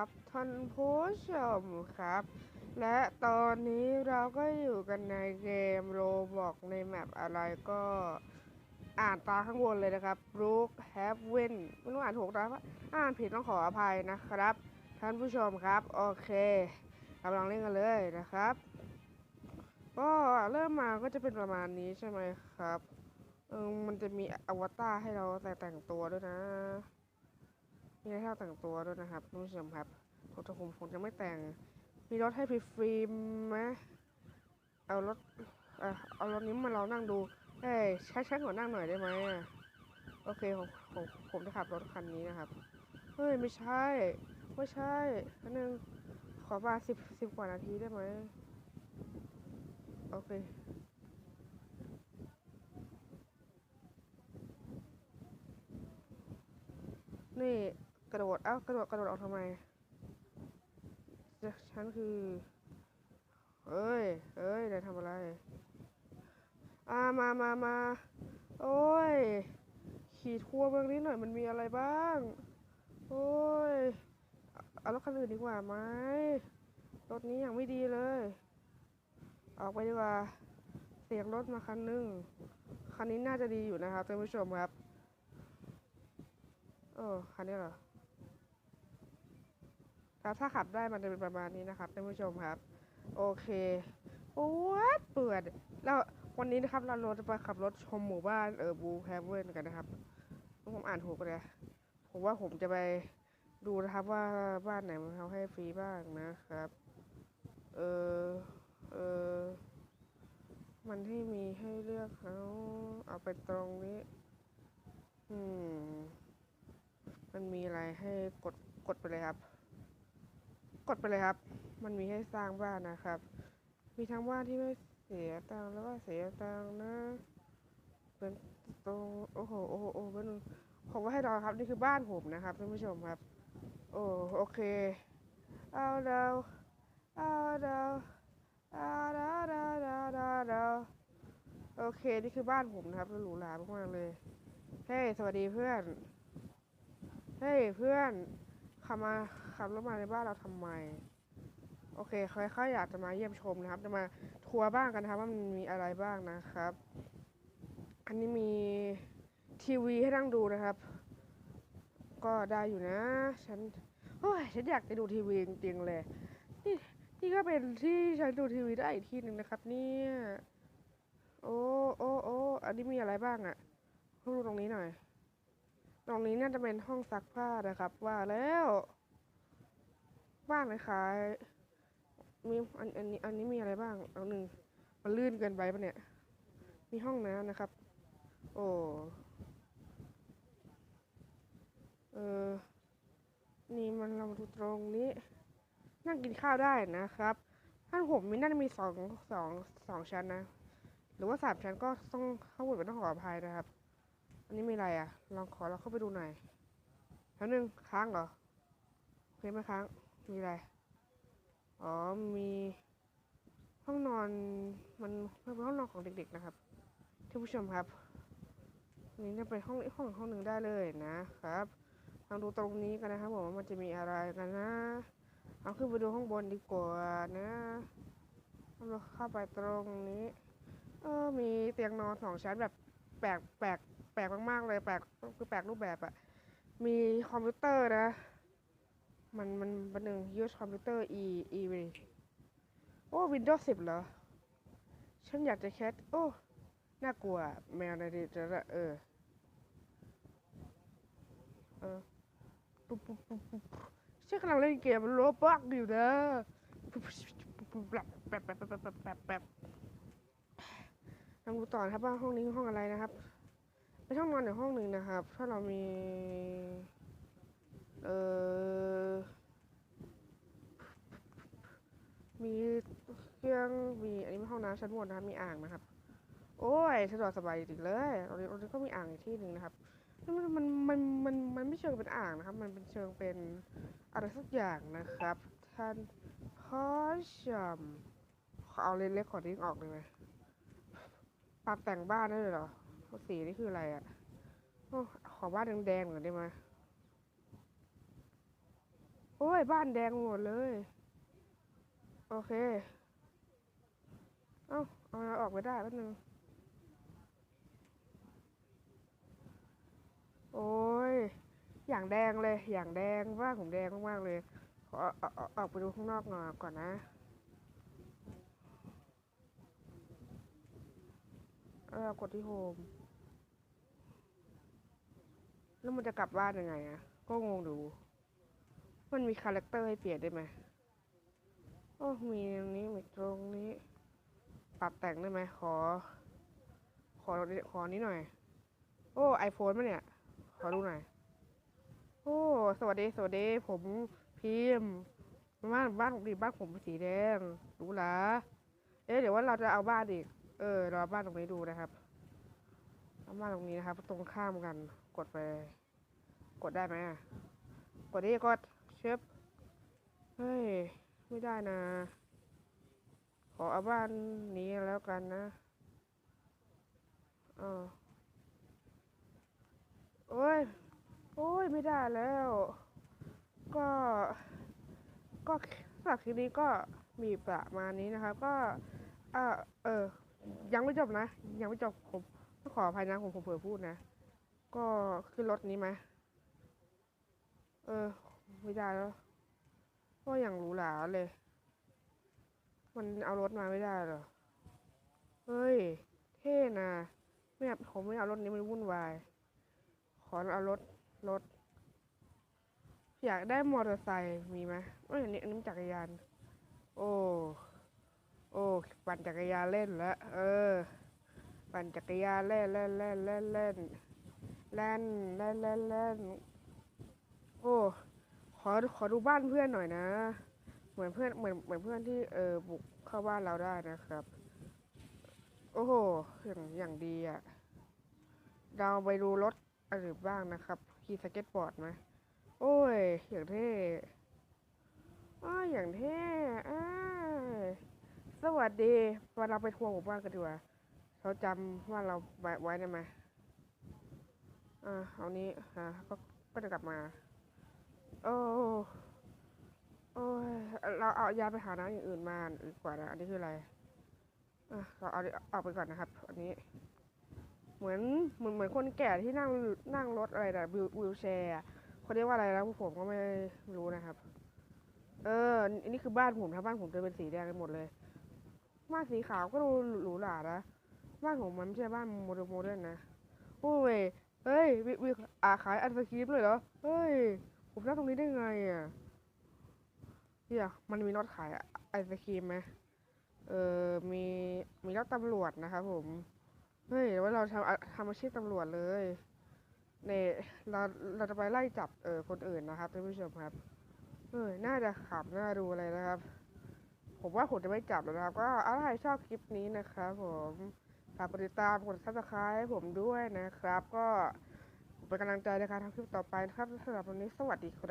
ครับท่านผู้ชมครับ และตอนนี้เราก็อยู่กันในเกมโรบอกในแมปอะไรก็อ่านตาข้างบนเลยนะครับ Brook Haven ไม่รู้อ่านถูกนะอ่านผิดต้องขออภัยนะครับ ท่านผู้ชมครับ โอเคเราลองเล่นกันเลยนะครับก็เริ่มมาก็จะเป็นประมาณนี้ใช่ไหมครับเออมันจะมีอวตารให้เราแต่แต่งตัวด้วยนะ มีให้เราแต่งตัวด้วยนะครับท่นผู้ชมครับผมจะผมคงจะไม่แต่ง มีรถให้ฟรีๆไหมเอารถเออเอารถนี้มาเรานั่งดูเอ้ยใช้ใช้หัวนั่งหน่อยได้ไหมโอเคผมผมผมจะขับรถคันนี้นะครับเฮ้ยไม่ใช่ไม่ใช่อันนึงขอมาสิบสิบกว่านาทีได้ไหมโอเคนี่ กระโดด เอ้ากระโดดกระโดดออกทำไมฉันคือเอ้ยเอ้ยนายทำอะไร อ่ามามามาโอ้ย ขี่ทัวร์เมืองนี้หน่อยมันมีอะไรบ้าง โอ้ย เอารถคันอื่นดีกว่าไหมรถนี้ยังไม่ดีเลย ออกไปดีกว่า เสียงรถมาคันหนึง คันนี้น่าจะดีอยู่นะครับท่านผู้ชมครับ เออ คันนี้เหรอ แล้วถ้าขับได้มันจะเป็นประมาณนี้นะครับท่านผู้ชมครับ โอเคโอ้ยเปิดแล้ววันนี้นะครับเราจะไปขับรถชมหมู่บ้านเออบูแฮเวนกันนะครับผมอ่านถูกเลยผมว่าผมจะไปดูนะครับว่าบ้านไหนมันเขาให้ฟรีบ้างนะครับ เออเออมันให้มีให้เลือกเขาเอาไปตรงนี้ อืม มันมีอะไรให้กดกดไปเลยครับ กดไปเลยครับ มันมีให้สร้างบ้านนะครับ มีทั้งบ้านที่ไม่เสียตังค์แล้วก็เสียตังค์นะ เป็นตรงโอ้โหโอ้โหโอ้โหเป็นผมว่าให้รอครับนี่คือบ้านผมนะครับท่านผู้ชมครับ โอ้โอเคเอาเดาเอาเดาเอาเดาเดาเดาเดาเดาโอเคนี่คือบ้านผมนะครับหรูหรามากๆเลยเฮ้ยสวัสดีเพื่อนเฮ้ยเพื่อน ขับมาขับรถมาในบ้านเราทำไม โอเคค่อยๆอยากจะมาเยี่ยมชมนะครับ จะมาทัวร์บ้างกันนะครับว่ามันมีอะไรบ้างนะครับ อันนี้มีทีวีให้นั่งดูนะครับ ก็ได้อยู่นะ ฉันโอ้ยฉันอยากจะดูทีวีจริงๆเลย นี่นี่ก็เป็นที่ฉันดูทีวีได้อีกที่หนึ่งนะครับ เนี่ย โอ้โอ้โอ้อันนี้มีอะไรบ้างอะดูตรงนี้หน่อย ตรงนี้น่าจะเป็นห้องซักผ้านะครับ ว่าแล้วบ้านคล้ายๆมีอันอันนี้อันนี้มีอะไรบ้างเอาหนึ่งมันลื่นเกินไปปะเนี่ย มีห้องน้ำนะครับ โอ้เออนี่มันเรามาดูตรงนี้ นั่งกินข้าวได้นะครับท่านผมมีน่าจะมีสองสองสองชั้นนะ หรือว่าสามชั้นก็ต้องข้างบนเป็นต้องขออภัยนะครับ อันนี้มีอะไรอะ ลองขอเราเข้าไปดูหน่อยแล้วหนึ่งค้างเหรอโอเคไหมค้าง มีอะไร อ๋อ มีห้องนอนมันมันเป็นห้องนอนของเด็กๆนะครับท่านผู้ชมครับนนี้จะเป็นห้องห้องห้องหนึ่งได้เลยนะครับลองดูตรงนี้กันนะครับผมว่ามันจะมีอะไรกันนะ เอาขึ้นไปดูข้างบนดีกว่านะเราเข้าไปตรงนี้ เออมีเตียงนอนสองชั้นแบบแปลกแปลก แปลกมากๆเลยแปลกคือแปลกรูปแบบอะมีคอมพิวเตอร์นะ มันมันเป็นหนึ่ง use คอมพิวเตอร์ e e ไปโอ้ Windows 10 เหรอ ฉันอยากจะแคสโอ้ น่ากลัว แมวในดีจะเออ เออปุ๊บปุ๊บปุ๊บปุ๊บฉันกำลังเล่นเกมโรบล็อกอยู่นะปุ๊บปุ๊บปุ๊บปุ๊บแป๊บแป๊บแป๊บแป๊บแป๊บแป๊บลองดูต่อนะครับว่าห้องนี้ห้องอะไรนะครับ เป็นห้องนอนอีกห้องหนึ่งนะครับ ถ้าเรามี เออมีเครื่องมีอันนี้เป็นห้องน้ำชั้นบนนะครับมีอ่างนะครับ โอ้ยสะดวกสบายจริงเลยตรงนี้ตรงนี้ก็มีอ่างอีกที่หนึ่งนะครับมันมันมันมันมันไม่เชิงเป็นอ่างนะครับ มันเป็นเชิงเป็นอะไรสักอย่างนะครับ ท่านพ่อชมเอาเลนเล็กขอดิ้งออกเลยไหมปรับแต่งบ้านได้เลยเหรอ สีนี่คืออะไรอะอขอบ้านแดงๆหน่อยได้ไหมโอ้ย บ้านแดงหมดเลย โอเค เอ้า เอาออกไปได้แป๊บนึง โอ้ย อย่างแดงเลย อย่างแดงบ้านผมแดงมากๆเลยขอออาเอออกไปดูข้างนอกหน่อยก่อนนะเออกดที่โฮม แล้วมันจะกลับบ้านยังไงอะก็งงดู มันมีคาแรคเตอร์ให้เปลี่ยนได้ไหมโอ้มีตรงนี้มีตรงนี้ ปรับแต่งได้ไหมขอ ขอขอนี้หน่อย โอ้ไอโฟนปะเนี่ย ขอดูหน่อย โอ้ สวัสดีสวัสดี ผมพิมพ์บ้านบ้านผมดีบ้านผมเป็นสีแดงดูหรอเอ๊ะเดี๋ยวว่าเราจะเอาบ้านอีก เออ เรอาบ้านตรงนี้ดูนะครับเอาบ้านตรงนี้นะครับ ตรงข้ามกัน กดไป กดได้ไหมกดดิกดเชฟเฮ้ย ไม่ได้นะ ขอเอาบ้านนี้แล้วกันนะเออโอ้ย โอ้ย ไม่ได้แล้ว ก็ ก็สำหรับคลิปนี้ก็มีประมาณนี้นะครับก็เออเออ ยังไม่จบนะ ยังไม่จบผมต้องขออภัยนะผมผมเผลอพูดนะ ก็ขึ้นรถนี้ไหมเออ ไม่ได้แล้วก็อย่างหรูหราเลย มันเอารถมาไม่ได้เหรอ เฮ้ย เท่นะไม่เอาผมไม่เอารถนี้มันวุ่นวาย ขอเอารถรถ อยากได้มอเตอร์ไซค์มีไหมเอ้ยอันนี้อันนี้จักรยาน โอ้โอ้ปั่นจักรยานเล่นแล้วเออ ปั่นจักรยานเล่นเล่นเล่นเล่นเล่น เล่นเล่นเล่นเล่นโอ้ขอขอดูบ้านเพื่อนหน่อยนะ เหมือนเพื่อนเหมือนเหมือนเพื่อนที่เออบุกเข้าบ้านเราได้นะครับ โอ้โหอย่างอย่างดีอะ่ะเราไปดูรถอะไรบ้างนะครับขี่สเก็ตบอร์ดไหมโอ้ย อย่างเท่อ้าอย่างเท่อ้าสวัสดีวันเราไปทัวร์หมู่บ้านกันดีกว่า เขาจำว่าเราไว้ไว้ได้ไหม อ่าเอานี้อ่าก็ก็จะกลับมา โอ้โอ้ยเราเอายาไปหาน้ำอย่างอื่นมาดีกว่านะอันนี้คืออะไรอะเราเอาเอาไปก่อนนะครับ อันนี้ เหมือนเหมือนเหมือนคนแก่ที่นั่งนั่งรถอะไรนะวิววิวแชร์อะเขาเรียกว่าอะไรแล้วผมก็ไม่รู้นะครับ เอออันนี้คือบ้านผมถ้าบ้านผมจะเป็นสีแดงกันหมดเลยบ้านสีขาวก็ดูหรูหรานะบ้านผมมันไม่ใช่บ้านโมเดิร์นโมเดิร์นนะโอ้ย เฮ้ยวิวิอาขายไอศครีมเลยเหรอ เฮ้ย ผมนั่งตรงนี้ได้ไงอะเนี่ยมันมีรถขายไอศครีมไหมเออมีมีรถตำรวจนะครับผม เฮ้ยว่าเราทำอาทำอาชีพตำรวจเลยเนี่ยเราเราจะไปไล่จับเออคนอื่นนะครับท่านผู้ชมครับ เออน่าจะขับน่าดูอะไรนะครับ ผมว่าผมจะไม่จับแล้วนะครับ ก็อะไรชอบคลิปนี้นะครับผมากกดติดตามกดซับสไครต์ให้ผมด้วยนะครับ ก็เป็นกำลังใจในการทำคลิปต่อไปนะครับสำหรับวันนี้สวัสดีครับ